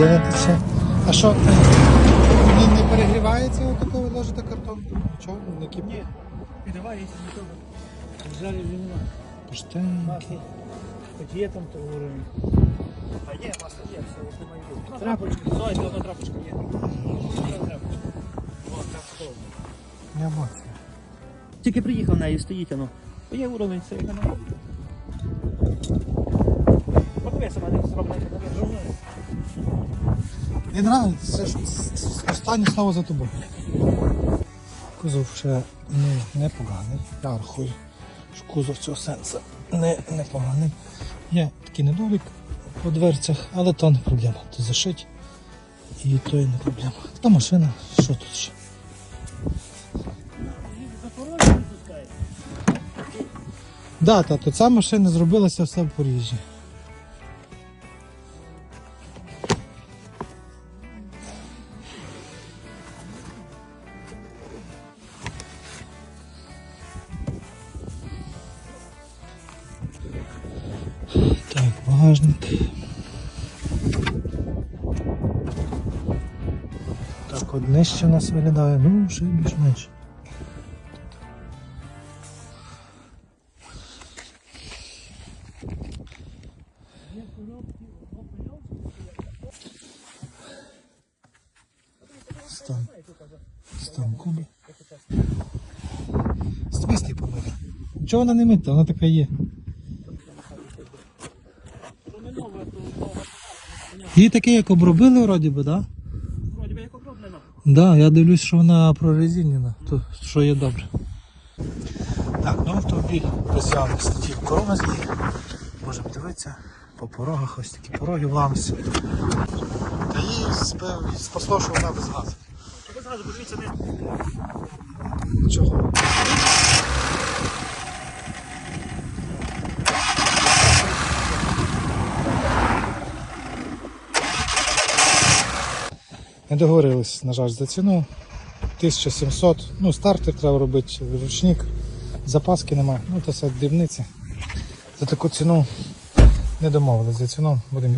подивитися. А що, не, не перегрівається отако ви ложите картон? Чого? Не кип... Ні, підгрівається нікого. Жарі вже немає. Пуштень. Масло. Хоч є там то уровень. А є, масло є, все, як має. Трапочка, це одна трапочка є. Я бачу. Тільки приїхав нею, стоїть воно. Є уровень, все як воно. Подивися, мене зроблено. Мені ж останнє слово за тобою. Кузов ще не, не поганий. Я рахую, що кузов цього сенсу не, не. Є такий недолік по дверцях, але то не проблема. То зашить і то і не проблема. Та машина, що тут ще? Да, то ця машина зробилася все в Поріжжі. Багажник. Так, от нижче у нас виглядає, ну, ще більш-менш. Стан. Стан куби. Помили. Чого вона не мита? Вона така є. Її таке, як обробили вроді би. Да? Вроді би як окроплено. Да, я дивлюсь, що вона прорезинена, то що є добре. Так, ну автомобіль без явних слідів корозії. Можемо дивитися по порогах, ось такі пороги в ламсі. Та спе- спасло, що вона без газу. Ви зразу подивіться, не Чого? Не договорились, на жаль, за ціну. 1700. Ну, стартер треба робити, ручник, запаски немає. Ну, це все дрібниці. За таку ціну не домовились. За ціну будемо